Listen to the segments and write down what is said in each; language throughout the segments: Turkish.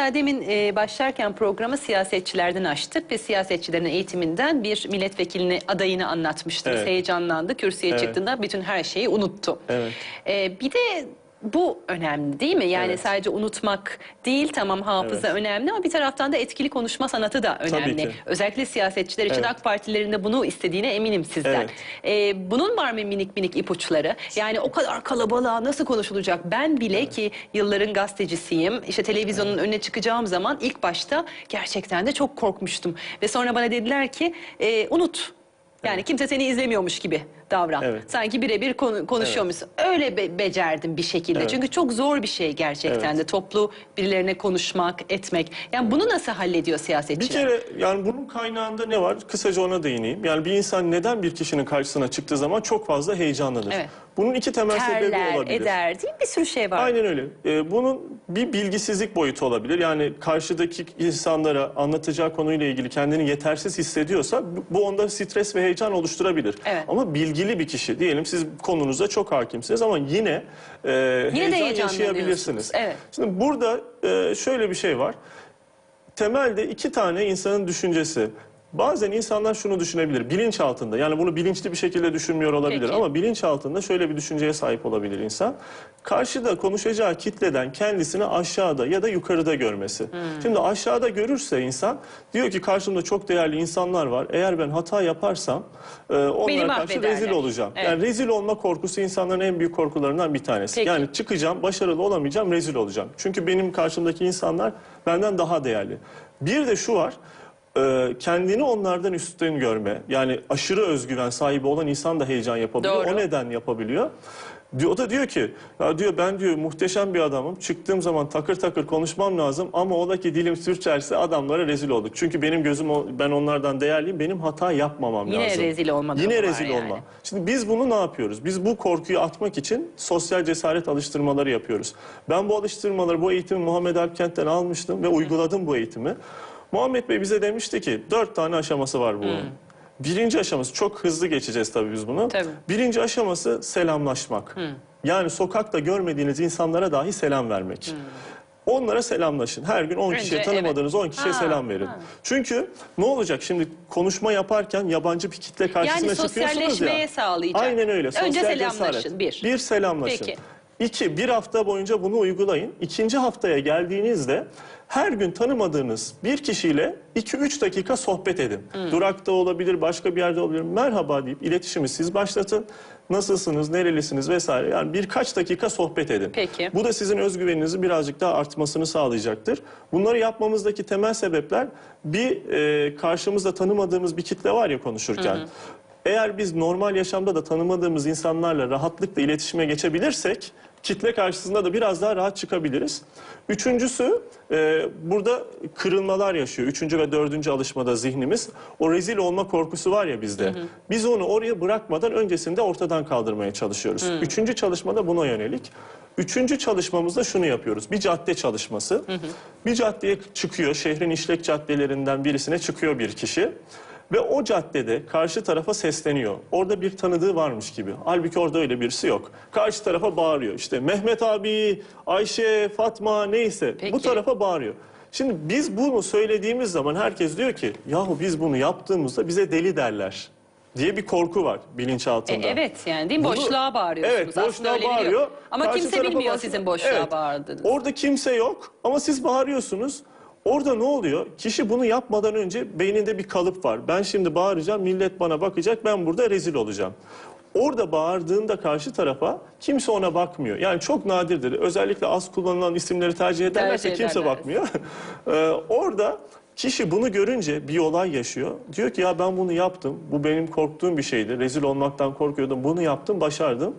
Mesela demin e, başlarken programı siyasetçilerden açtık ve siyasetçilerin eğitiminden bir milletvekilini adayını anlatmıştınız. Evet. Heyecanlandı. Kürsüye Evet. çıktığında bütün her şeyi unuttu. Evet. E, bir de bu önemli değil mi? Yani Evet. sadece unutmak değil tamam hafıza Evet. önemli ama bir taraftan da etkili konuşma sanatı da önemli. Özellikle siyasetçiler için Evet. AK Partilerin de bunu istediğine eminim sizden. Evet. E, bunun var mı minik minik ipuçları? Yani o kadar kalabalığa nasıl konuşulacak? Ben bile ki yılların gazetecisiyim. İşte televizyonun önüne çıkacağım zaman ilk başta gerçekten de çok korkmuştum. Ve sonra bana dediler ki e, unut. Yani kimse seni izlemiyormuş gibi davran. Evet. Sanki birebir konu, konuşuyormuşsun. Öyle be- becerdim bir şekilde. Evet. Çünkü çok zor bir şey gerçekten Evet. de toplu birilerine konuşmak, etmek. Yani bunu nasıl hallediyor Bir siyasetçiler? kere yani bunun kaynağında ne var? Kısaca ona değineyim. Yani bir insan neden bir kişinin karşısına çıktığı zaman çok fazla heyecanlanır. Evet. Bunun iki temel sebebi Terler, olabilir. eder değil mi? Bir sürü şey var. Aynen öyle. Ee, bunun bir bilgisizlik boyutu olabilir. Yani karşıdaki insanlara anlatacağı konuyla ilgili kendini yetersiz hissediyorsa bu- onda stres ve heyecan oluşturabilir. Evet. Ama bilgili bir kişi diyelim siz konunuza çok hakimsiniz ama yine, e, heyecan heyecanlanıyorsunuz. yaşayabilirsiniz. Evet. Şimdi burada e, şöyle bir şey var. Temelde iki tane insanın düşüncesi. Bazen insanlar şunu düşünebilir bilinç altında yani bunu bilinçli bir şekilde düşünmüyor olabilir Peki. ama bilinç altında şöyle bir düşünceye sahip olabilir insan. Karşıda konuşacağı kitleden kendisini aşağıda ya da yukarıda görmesi. Hmm. Şimdi aşağıda görürse insan diyor ki karşımda çok değerli insanlar var. Eğer ben hata yaparsam e, onlara Beni karşı rezil olacağım. Evet. Yani rezil olma korkusu insanların en büyük korkularından bir tanesi. Peki. Yani çıkacağım, başarılı olamayacağım, rezil olacağım. Çünkü benim karşımdaki insanlar benden daha değerli. Bir de şu var, e, kendini onlardan üstün görme. Yani aşırı özgüven sahibi olan insan da heyecan yapabiliyor. Doğru. O neden yapabiliyor? Diyor, o da diyor ki, ya diyor ben diyor muhteşem bir adamım. Çıktığım zaman takır takır konuşmam lazım ama ola ki dilim sürçerse adamlara rezil olduk. Çünkü benim gözüm o- ben onlardan değerliyim. Benim hata yapmamam Yine lazım. rezil olma durumu Yine var rezil yani. olma. Şimdi biz bunu ne yapıyoruz? Biz bu korkuyu atmak için sosyal cesaret alıştırmaları yapıyoruz. Ben bu alıştırmaları, bu eğitimi Muhammed Alpkent'ten almıştım ve uyguladım bu eğitimi. Muhammed Bey bize demişti ki dört tane aşaması var bu. Birinci aşaması çok hızlı geçeceğiz tabii biz bunu. Tabii. Birinci aşaması selamlaşmak. Yani sokakta görmediğiniz insanlara dahi selam vermek. Onlara selamlaşın. Her gün 10 kişiye Önce, tanımadığınız 10 kişiye Ha, selam verin. ha. Çünkü ne olacak şimdi konuşma yaparken yabancı bir kitle karşısına Yani çıkıyorsunuz ya. sosyalleşmeye sağlayacak. Aynen öyle. Önce Sosyal selamlaşın, cesaret. bir. Bir selamlaşın. Peki. İki, bir hafta boyunca bunu uygulayın. İkinci haftaya geldiğinizde her gün tanımadığınız bir kişiyle 2-3 dakika sohbet edin. Hmm. Durakta olabilir, başka bir yerde olabilir. Merhaba deyip iletişimi siz başlatın. Nasılsınız, nerelisiniz vesaire. Yani birkaç dakika sohbet edin. Peki. Bu da sizin özgüveninizi birazcık daha artmasını sağlayacaktır. Bunları yapmamızdaki temel sebepler bir e, karşımızda tanımadığımız bir kitle var ya konuşurken. Eğer biz normal yaşamda da tanımadığımız insanlarla rahatlıkla iletişime geçebilirsek kitle karşısında da biraz daha rahat çıkabiliriz. Üçüncüsü e, burada kırılmalar yaşıyor. Üçüncü ve dördüncü alışmada zihnimiz. O rezil olma korkusu var ya bizde. Biz onu oraya bırakmadan öncesinde ortadan kaldırmaya çalışıyoruz. Üçüncü çalışmada buna yönelik. Üçüncü çalışmamızda şunu yapıyoruz. Bir cadde çalışması. Bir caddeye çıkıyor. Şehrin işlek caddelerinden birisine çıkıyor bir kişi. Ve o caddede karşı tarafa sesleniyor. Orada bir tanıdığı varmış gibi. Halbuki orada öyle birisi yok. Karşı tarafa bağırıyor. İşte Mehmet abi, Ayşe, Fatma neyse Peki. bu tarafa bağırıyor. Şimdi biz bunu söylediğimiz zaman herkes diyor ki yahu biz bunu yaptığımızda bize deli derler diye bir korku var E, bilinçaltında. evet yani değil mi? Bunu- Boşluğa bağırıyorsunuz. Evet, Aslında boşluğa öyle bağırıyor. biliyor. Ama Karşı kimse bilmiyor baş- sizin boşluğa Evet. bağırdığınızı. Orada kimse yok ama siz bağırıyorsunuz. Orada ne oluyor? Kişi bunu yapmadan önce beyninde bir kalıp var. Ben şimdi bağıracağım, millet bana bakacak, ben burada rezil olacağım. Orada bağırdığında karşı tarafa kimse ona bakmıyor. Yani çok nadirdir. Özellikle az kullanılan isimleri tercih ederlerse Tercih kimse ederler. bakmıyor. Ee, orada kişi bunu görünce bir olay yaşıyor. Diyor ki ya ben bunu yaptım. Bu benim korktuğum bir şeydi. Rezil olmaktan korkuyordum. Bunu yaptım, başardım.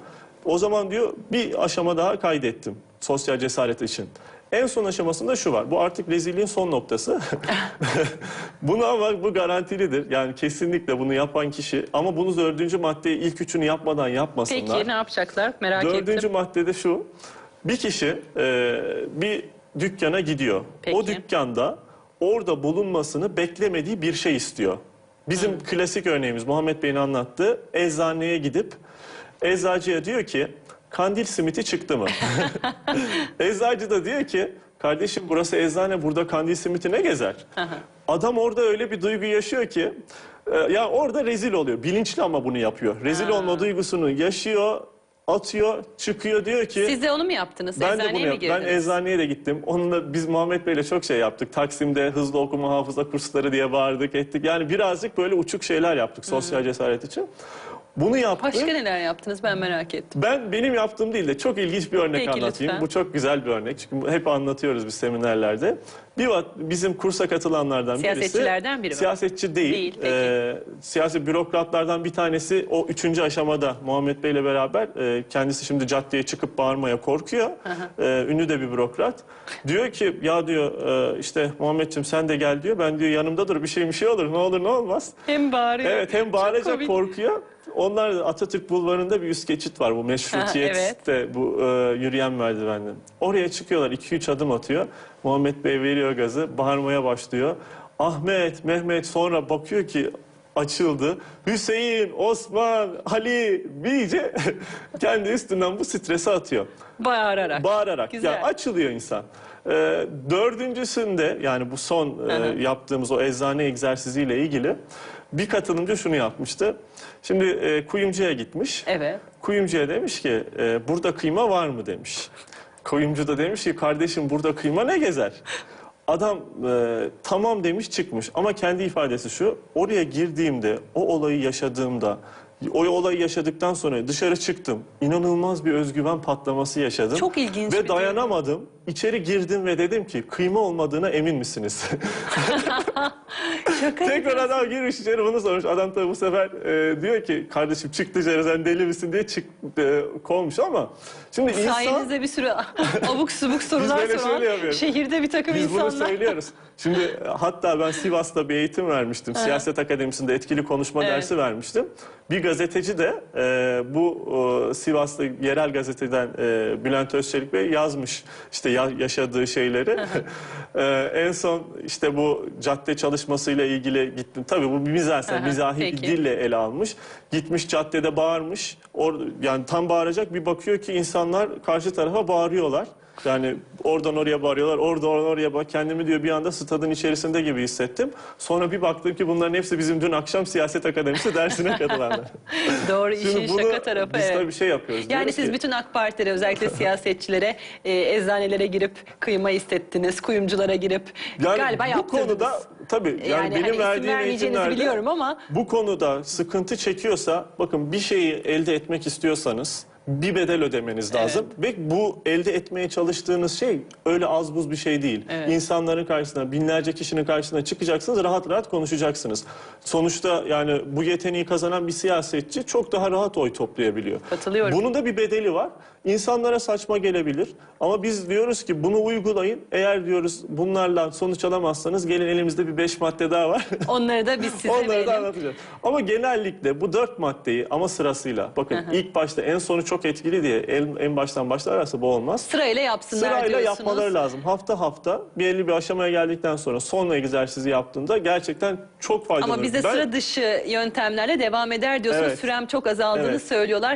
O zaman diyor bir aşama daha kaydettim sosyal cesaret için. En son aşamasında şu var. Bu artık rezilliğin son noktası. bunu ama bu garantilidir. Yani kesinlikle bunu yapan kişi ama bunu dördüncü maddeyi ilk üçünü yapmadan yapmasınlar. Peki ne yapacaklar? Merak Dördüncü ettim. maddede şu. Bir kişi e, bir dükkana gidiyor. Peki. O dükkanda orada bulunmasını beklemediği bir şey istiyor. Bizim klasik örneğimiz Muhammed Bey'in anlattığı eczaneye gidip eczacıya diyor ki kandil simiti çıktı mı? Eczacı da diyor ki Kardeşim burası eczane burada kandil simiti ne gezer? Adam orada öyle bir duygu yaşıyor ki e, ya orada rezil oluyor. Bilinçli ama bunu yapıyor. Rezil Ha. olma duygusunu yaşıyor, atıyor, çıkıyor diyor ki Siz de onu mu yaptınız? ben de Eczaneye bunu mi yaptım. Ben eczaneye de gittim. Onunla biz Muhammed Bey'le çok şey yaptık. Taksim'de hızlı okuma hafıza kursları diye bağırdık ettik. Yani birazcık böyle uçuk şeyler yaptık sosyal cesaret için. Bunu yaptık. Başka neler yaptınız ben merak ettim. Ben benim yaptığım değil de çok ilginç bir örnek Peki, anlatayım. lütfen. Bu çok güzel bir örnek. Çünkü hep anlatıyoruz biz seminerlerde. Bir bizim kursa katılanlardan birisi Siyasetçilerden biri mi? Siyasetçi değil. Değil, peki. Ee, siyasi bürokratlardan bir tanesi o üçüncü aşamada Muhammed Bey'le beraber e, kendisi şimdi caddeye çıkıp bağırmaya korkuyor. Ee, ünlü de bir bürokrat. Diyor ki ya diyor e, işte Muhammedciğim sen de gel diyor. Ben diyor yanımda dur bir şey bir şey olur ne olur ne olmaz. Hem bağırıyor. Evet hem bağıracak korkuyor. Onlar Atatürk Bulvarı'nda bir üst geçit var bu meşrutiyet Aha, evet. bu e, yürüyen merdivenden. Oraya çıkıyorlar 2-3 adım atıyor. Muhammed Bey veriyor gazı bağırmaya başlıyor. Ahmet, Mehmet sonra bakıyor ki açıldı. Hüseyin, Osman, Ali iyice kendi üstünden bu stresi atıyor. Bağırarak. Bağırarak. Güzel. Ya açılıyor insan. Ee, dördüncüsünde yani bu son e, yaptığımız o eczane egzersiziyle ilgili bir katılımcı şunu yapmıştı. Şimdi e, kuyumcuya gitmiş. Evet. Kuyumcuya demiş ki e, burada kıyma var mı demiş. Kuyumcu da demiş ki kardeşim burada kıyma ne gezer? Adam e, tamam demiş çıkmış ama kendi ifadesi şu oraya girdiğimde o olayı yaşadığımda o olayı yaşadıktan sonra dışarı çıktım. İnanılmaz bir özgüven patlaması yaşadım. Çok ilginç bir Ve duygu. dayanamadım. İçeri girdim ve dedim ki kıyma olmadığına emin misiniz? Şaka Tekrar adam girmiş içeri bunu sormuş. Adam tabii bu sefer e, diyor ki kardeşim çık dışarı sen deli misin diye çık e, kovmuş ama şimdi insan Sayenizde bir sürü abuk subuk sorular böyle soran şöyle yapıyoruz. şehirde bir takım biz bunu insanlar. söylüyoruz. Şimdi hatta ben Sivas'ta bir eğitim vermiştim. Siyaset Akademisi'nde etkili konuşma Evet. dersi vermiştim. Bir gazeteci de e, bu e, Sivas'ta yerel gazeteden e, Bülent Özçelik Bey yazmış işte ya- yaşadığı şeyleri. E, en son işte bu cadde çalışmasıyla ilgili gittim. Tabii bu bir mizahsen, Aha, mizahi bir dille ele almış. Gitmiş caddede bağırmış. Or, yani tam bağıracak bir bakıyor ki insanlar karşı tarafa bağırıyorlar. Yani oradan oraya bağırıyorlar, oradan oraya bak. Kendimi diyor bir anda stadın içerisinde gibi hissettim. Sonra bir baktım ki bunların hepsi bizim dün akşam siyaset akademisi dersine katılanlar. Doğru işin Şimdi bunu şaka tarafı. biz evet. tabii bir şey yapıyoruz. Yani siz ki, bütün AK Partilere özellikle siyasetçilere e, eczanelere girip kıyma istettiniz, kuyumculara girip yani galiba bu yaptırdınız. konuda tabii yani, yani benim hani verdiğim eğitimlerde biliyorum ama bu konuda sıkıntı çekiyorsa bakın bir şeyi elde etmek istiyorsanız bir bedel ödemeniz lazım. Ve bu elde etmeye çalıştığınız şey öyle az buz bir şey değil. Evet. İnsanların karşısına, binlerce kişinin karşısına çıkacaksınız, rahat rahat konuşacaksınız. Sonuçta yani bu yeteneği kazanan bir siyasetçi çok daha rahat oy toplayabiliyor. Katılıyorum. Bunun da bir bedeli var. İnsanlara saçma gelebilir. Ama biz diyoruz ki bunu uygulayın. Eğer diyoruz bunlarla sonuç alamazsanız gelin elimizde bir beş madde daha var. onları da biz size Onları da verelim. anlatacağız. Ama genellikle bu dört maddeyi ama sırasıyla bakın ilk başta en sonu çok etkili diye en, en baştan başlarlarsa bu olmaz. Sırayla yapsınlar Sırayla diyorsunuz. yapmaları lazım. Hafta hafta belli bir aşamaya geldikten sonra son egzersizi yaptığında gerçekten çok faydalı. Ama bizde Ben- sıra dışı yöntemlerle devam eder diyorsunuz. Evet. Sürem çok azaldığını Evet. söylüyorlar.